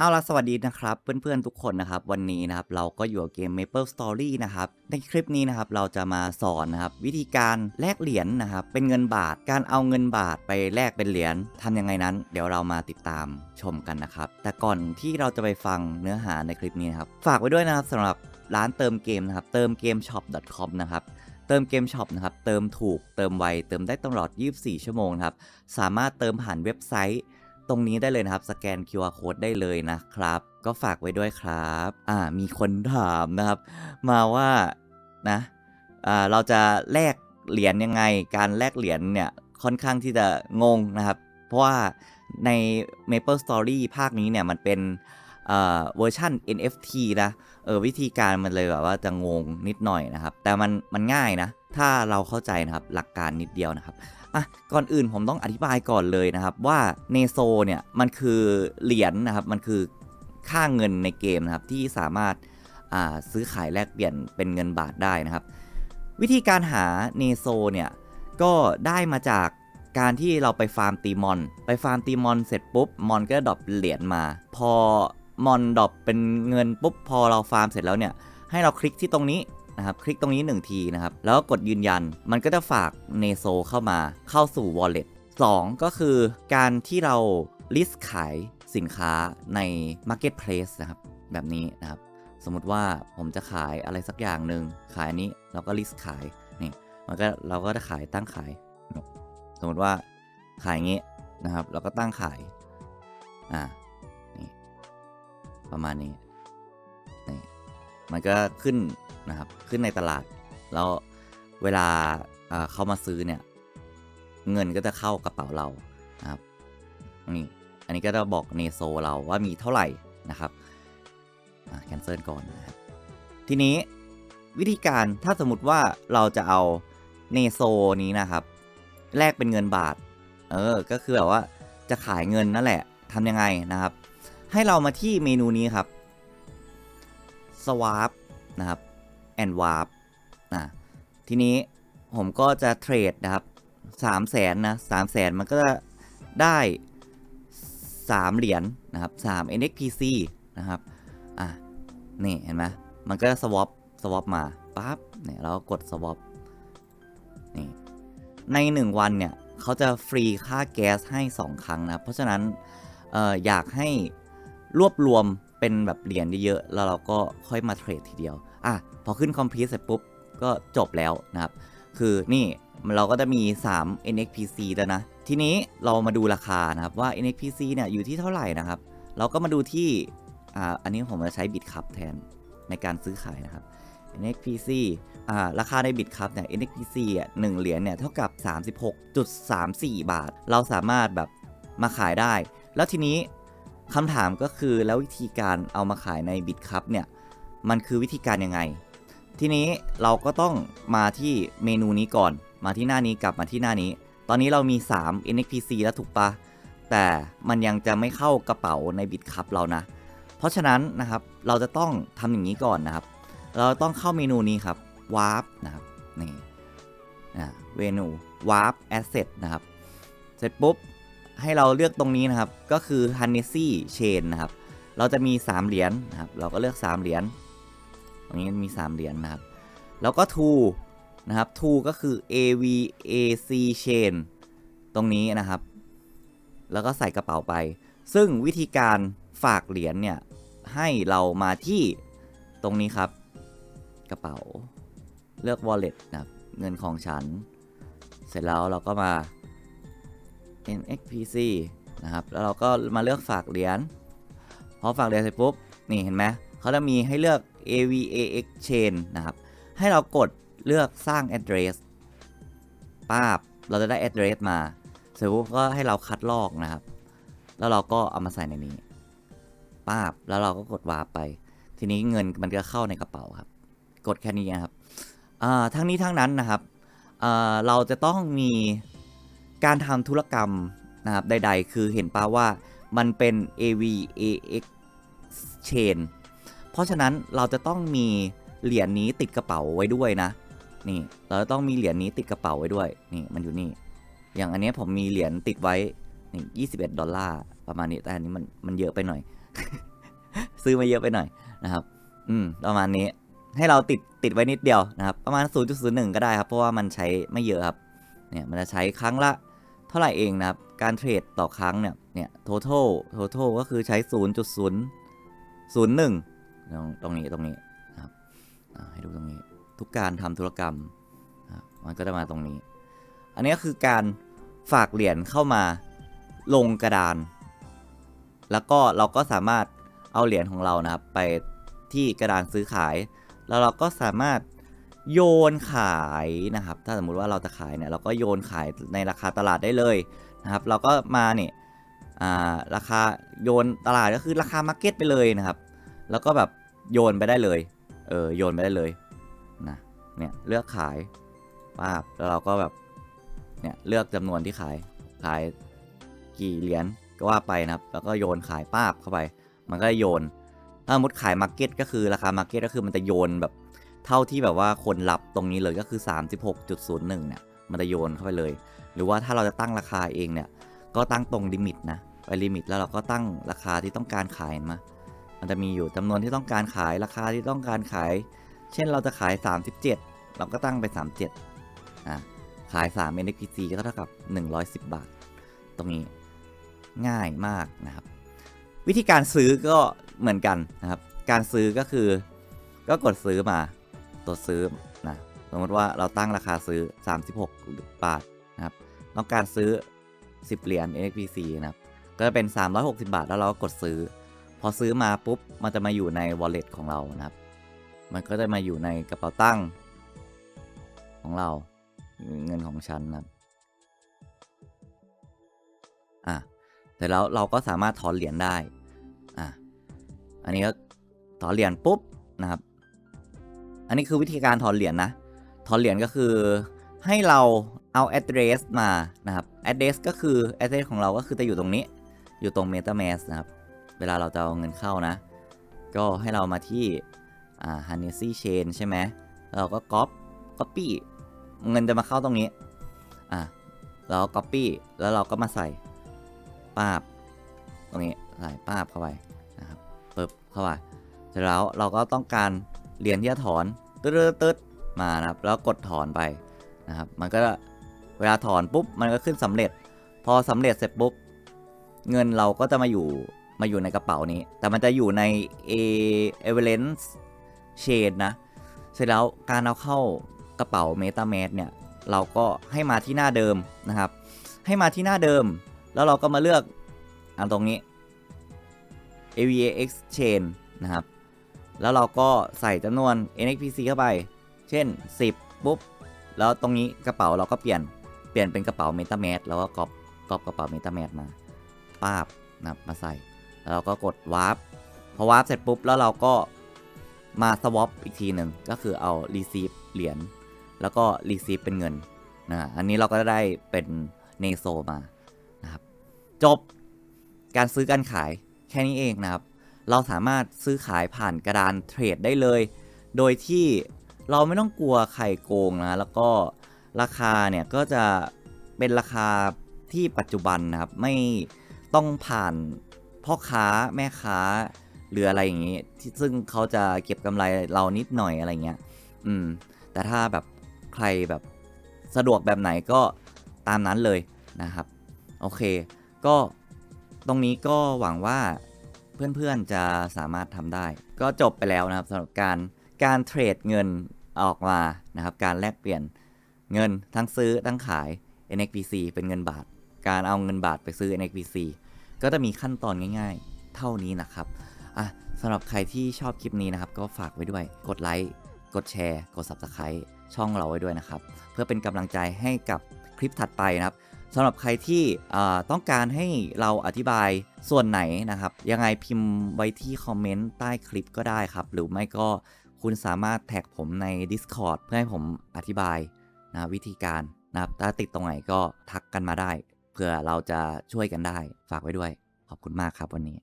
เอาล่ะสวัสดีนะครับ เพื่อนๆทุกคนนะครับ วันนี้นะครับเราก็อยู่กับเกม Maple Story นะครับ ในคลิปนี้นะครับเราจะมาสอนนะครับวิธีการแลกเหรียญนะครับ เป็นเงินบาทการเอาเงินบาทไปแลกเป็นเหรียญทำยังไงนั้น เดี๋ยวเรามาติดตามชมกันนะครับ แต่ก่อนที่เราจะไปฟังเนื้อหาในคลิปนี้นครับฝากไว้ด้วยนะครับสำหรับร้านเติมเกมนะครับเติมเกม shop.com นะครับเติมเกมช็อปนะครับเติมถูกเติมไวเติมได้ตลอด 24 ชั่วโมงครับสามารถเติมผ่านเว็บไซต์ ตรงนี้ได้เลยนะครับ สแกน QR code ได้เลยนะครับ ก็ฝากไว้ด้วยครับ อ่า มีคนถามนะครับ มาว่านะอ่าเราจะแลกเหรียญยังไง การแลกเหรียญเนี่ยค่อนข้างที่จะงงนะครับ เพราะว่าใน Maple Story ภาคนี้เนี่ยมันเป็นเอ่อเวอร์ชัน NFT นะเออวิธีการมันเลยแบบว่าจะงงนิดหน่อยนะครับ แต่มันมันง่ายนะ ถ้าเราเข้าใจนะครับหลักการนิดเดียวนะครับ อะก่อนอื่นผมต้องอธิบายก่อนเลยนะครับว่าเนโซเนี่ยมันคือเหรียญนะครับมันคือค่าเงินในเกมนะครับที่สามารถซื้อขายแลกเปลี่ยนเป็นเงินบาทได้นะครับ วิธีการหาเนโซเนี่ยก็ได้มาจากการที่เราไปฟาร์มตีมอน ไปฟาร์มตีมอนเสร็จปุ๊บมอนก็ดรอปเหรียญมา พอมอนดรอปเป็นเงินปุ๊บพอเราฟาร์มเสร็จแล้วเนี่ยให้เราคลิกที่ตรงนี้ นะครับ คลิกตรงนี้ 1 ทีนะครับ แล้วก็กดยืนยัน มันก็จะฝากเนโซเข้ามาเข้าสู่ wallet 2 ก็คือการที่เรา list ขายสินค้าใน marketplace นะครับ แบบนี้นะครับ สมมติว่าผมจะขายอะไรสักอย่างหนึ่งขายอันนี้เราก็ list ขายนี่มันก็เราก็จะขายตั้งขาย สมมติว่าขายงี้นะครับ เราก็ตั้งขายอ่านี่ประมาณนี้ มันก็ขึ้นนะครับขึ้นในตลาด แล้วเวลาเขามาซื้อเนี่ยเงินก็จะเข้ากระเป๋าเรานะครับนี่อันนี้ก็จะบอกเนโซเราว่ามีเท่าไหร่นะครับแคนเซิลก่อนนะครับทีนี้วิธีการถ้าสมมติว่าเราจะเอาเนโซนี้นะครับแลกเป็นเงินบาท เออ ก็คือแบบว่าจะขายเงินนั่นแหละทำยังไงนะครับ ให้เรามาที่เมนูนี้ครับ swap นะครับ and warp นะทีนี้ผมก็จะเทรดนะครับ3 0 0แสนนะ3 0 0แสนมันก็จะได้3เหรียญนะครับ3 NXPC นะครับอะนี่เห็นไหมมันก็จะ swap swap มาปั๊บเนี่ยเราก็กด swap นี่ใน1วันเนี่ยเขาจะฟรีค่าแก๊สให้ 2 ครั้งนะเพราะฉะนั้นเอออยากให้รวบรวม เป็นแบบเหรียญเยอะๆแล้วเราก็ค่อยมาเทรดทีเดียวอะพอขึ้นคอมพิวเสร็จปุ๊บก็จบแล้วนะครับ คือนี่เราก็จะมี 3 NXPC แล้วนะ ทีนี้เรามาดูราคานะครับว่า NXPC เนี่ยอยู่ที่เท่าไหร่นะครับ เราก็มาดูที่อ่าอันนี้ผมจะใช้บิตคับแทนในการซื้อขายนะครับ NXPC อ่าราคาในบิตคับเนี่ย NXPC อะหนึ่งเหรียญเนี่ยเท่ากับ 36.34 บาท เราสามารถแบบมาขายได้ แล้วทีนี้ คำถามก็คือแล้ววิธีการเอามาขายในบิตคับเนี่ย มันคือวิธีการยังไง ทีนี้เราก็ต้องมาที่เมนูนี้ก่อน มาที่หน้านี้กลับมาที่หน้านี้ ตอนนี้เรามี 3 NXPC แล้วถูกปะแต่มันยังจะไม่เข้ากระเป๋าในบิตคับเรานะ เพราะฉะนั้นนะครับเราจะต้องทำอย่างนี้ก่อนนะครับ เราต้องเข้าเมนูนี้ครับ warp นะครับนี่นะเมนู warp asset นะครับ เสร็จปุ๊บ ให้เราเลือกตรงนี้นะครับ ก็คือ h a n n e s s y Chain นะครับ เราจะมี 3 เหรียญนะครับ เราก็เลือก 3 เหรียญ ตรงนี้มี 3 เหรียญนะครับ แล้วก็ to นะครับ to ก็คือ AVAC Chain ตรงนี้นะครับ แล้วก็ใส่กระเป๋าไป ซึ่งวิธีการฝากเหรียญเนี่ย ให้เรามาที่ตรงนี้ครับ กระเป๋า เลือก wallet นะครับ เงินของฉัน เสร็จแล้วเราก็มา NXPC นะครับ แล้วเราก็มาเลือกฝากเหรียญ พอฝากเหรียญเสร็จปุ๊บ นี่เห็นไหม เขาจะมีให้เลือก AVAX Chain นะครับ ให้เรากดเลือกสร้าง address ป้าบ เราจะได้ address มา เสร็จปุ๊บก็ให้เราคัดลอกนะครับ แล้วเราก็เอามาใส่ในนี้ ป้าบ แล้วเราก็กดวาร์ปไป ทีนี้เงินมันก็เข้าในกระเป๋าครับ กดแค่นี้นะครับอ่าทั้งนี้ทั้งนั้นนะครับอ่าเราจะต้องมี การทำธุรกรรมนะครับใดๆ คือเห็นป้าว่ามันเป็น AVAX chain เพราะฉะนั้นเราจะต้องมีเหรียญนี้ติดกระเป๋าไว้ด้วยนะ นี่ เราจะต้องมีเหรียญนี้ติดกระเป๋าไว้ด้วย นี่มันอยู่นี่ อย่างอันนี้ผมมีเหรียญติดไว้นี่21ดอลลาร์ประมาณนี้ แต่อันนี้มันมันเยอะไปหน่อย ซื้อมาเยอะไปหน่อยนะครับ อืม ประมาณนี้ ให้เราติดติดไว้นิดเดียวนะครับ ประมาณ 0.01 ก็ได้ครับ เพราะว่ามันใช้ไม่เยอะครับ เนี่ยมันจะใช้ครั้งละ เท่าไหร่เองนะครับ การเทรดต่อครั้งเนี่ย เนี่ย total total ก็คือใช้ 0.001 ตรงตรงนี้ตรงนี้นะครับให้ดูตรงนี้ ทุกการทำธุรกรรมครับมันก็จะมาตรงนี้ อันนี้ก็คือการฝากเหรียญเข้ามาลงกระดาน แล้วก็เราก็สามารถเอาเหรียญของเรานะครับ ไปที่กระดานซื้อขาย แล้วเราก็สามารถ โยนขายนะครับ ถ้าสมมุติว่าเราจะขายเนี่ยเราก็โยนขายในราคาตลาดได้เลยนะครับ เราก็มาเนี่ยราคาโยนตลาดก็คือราคามาร์เก็ตไปเลยนะครับ แล้วก็แบบโยนไปได้เลย เออโยนไปได้เลยนะเนี่ยเลือกขายป้าบแล้วเราก็แบบเนี่ยเลือกจำนวนที่ขายขายกี่เหรียญก็ว่าไปนะครับ แล้วก็โยนขายป้าบเข้าไป มันก็โยน ถ้าสมมติขายมาร์เก็ตก็คือราคามาร์เก็ตก็คือมันจะโยนแบบ เท่าที่แบบว่าคนรับตรงนี้เลยก็คือ 36.01เนี่ยมันจะโยนเข้าไปเลย หรือว่าถ้าเราจะตั้งราคาเองเนี่ยก็ตั้งตรงลิมิตนะไปลิมิตแล้วเราก็ตั้งราคาที่ต้องการขายมา มันจะมีอยู่จำนวนที่ต้องการขายราคาที่ต้องการขาย เช่นเราจะขาย 37 เราก็ตั้งไป 37อ่าขาย 3 NPC ก็เท่ากับ 110 บาท ตรงนี้ง่ายมากนะครับ วิธีการซื้อก็เหมือนกันนะครับ การซื้อก็คือก็กดซื้อมา ตัวซื้อนะสมมติว่าเราตั้งราคาซื้อ 36 บาทนะครับต้องการซื้อ 10 เหรียญ NXPC นะครับก็จะเป็น 360 บาทแล้วเราก็กดซื้อ พอซื้อมาปุ๊บมันจะมาอยู่ใน wallet ของเรานะครับ มันก็จะมาอยู่ในกระเป๋าตั้งของเราเงินของฉันนะครับอะแต่แล้วเราก็สามารถถอนเหรียญได้อะอันนี้ก็ถอนเหรียญปุ๊บนะครับ อันนี้คือวิธีการถอนเหรียญนะ ถอนเหรียญก็คือให้เราเอา address มานะครับ address ก็คือ address ของเราก็คือจะอยู่ตรงนี้ อยู่ตรง metamask นะครับ เวลาเราจะเอาเงินเข้านะ ก็ให้เรามาที่ Harnessy Chain ใช่ไหม เราก็ copy copy เงินจะมาเข้าตรงนี้ อะเรา copy แล้วเราก็มาใส่ป้าบ ตรงนี้ ใส่ป้าบเข้าไปนะครับปึ๊บเข้าไปเสร็จแล้วเราก็ต้องการ เหรียญที่จะถอนตึ๊ดตึ๊ดมานะครับ แล้วกดถอนไปนะครับ มันก็เวลาถอนปุ๊บ มันก็ขึ้นสำเร็จ พอสำเร็จเสร็จปุ๊บ เงินเราก็จะมาอยู่มาอยู่ในกระเป๋านี้ แต่มันจะอยู่ใน A e v a l e n c e Chain นะ เสร็จแล้วการเอาเข้ากระเป๋า MetaMask เนี่ย เราก็ให้มาที่หน้าเดิมนะครับ ให้มาที่หน้าเดิม แล้วเราก็มาเลือกอันตรงนี้ AVAX Chain นะครับ แล้วเราก็ใส่จำนวน NXPC เข้าไป เช่น 10 ปุ๊บ แล้วตรงนี้กระเป๋าเราก็เปลี่ยน เปลี่ยนเป็นกระเป๋า MetaMask แล้วก็กรอบกรอบกระเป๋า MetaMask มาป้าบนะครับมาใส่ แล้วเราก็กด Warp พอ Warp เสร็จปุ๊บ แล้วเราก็มา swap อีกทีหนึ่งก็คือเอา receive เหรียญแล้วก็ receive เป็นเงินนะอันนี้เราก็ได้เป็น Neso มานะครับจบการซื้อการขายแค่นี้เองนะครับ เราสามารถซื้อขายผ่านกระดานเทรดได้เลย โดยที่เราไม่ต้องกลัวใครโกงนะ แล้วก็ราคาเนี่ยก็จะเป็นราคาที่ปัจจุบันนะครับ ไม่ต้องผ่านพ่อค้าแม่ค้าหรืออะไรอย่างนี้ที่ซึ่งเขาจะเก็บกำไรเรานิดหน่อยอะไรเงี้ย อืม แต่ถ้าแบบใครแบบสะดวกแบบไหนก็ตามนั้นเลยนะครับ โอเค ก็ตรงนี้ก็หวังว่า เพื่อนๆจะสามารถทำได้ ก็จบไปแล้วนะครับสำหรับการการเทรดเงินออกมานะครับ การแลกเปลี่ยนเงินทั้งซื้อทั้งขาย NXPC เป็นเงินบาท การเอาเงินบาทไปซื้อ NXPC ก็จะมีขั้นตอนง่าย ๆ เท่านี้นะครับอะสำหรับใครที่ชอบคลิปนี้นะครับ ก็ฝากไว้ด้วยกดไลค์กดแชร์ กด Subscribe ช่องเราไว้ด้วยนะครับ เพื่อเป็นกำลังใจให้กับคลิปถัดไปนะครับ สำหรับใครที่ต้องการให้เราอธิบายส่วนไหนนะครับ ยังไงพิมพ์ไว้ที่คอมเมนต์ใต้คลิปก็ได้ครับ หรือไม่ก็คุณสามารถแท็กผมใน Discord เพื่อให้ผมอธิบายนะวิธีการนะครับถ้าติดตรงไหนก็ทักกันมาได้ เพื่อเราจะช่วยกันได้ฝากไว้ด้วย ขอบคุณมากครับวันนี้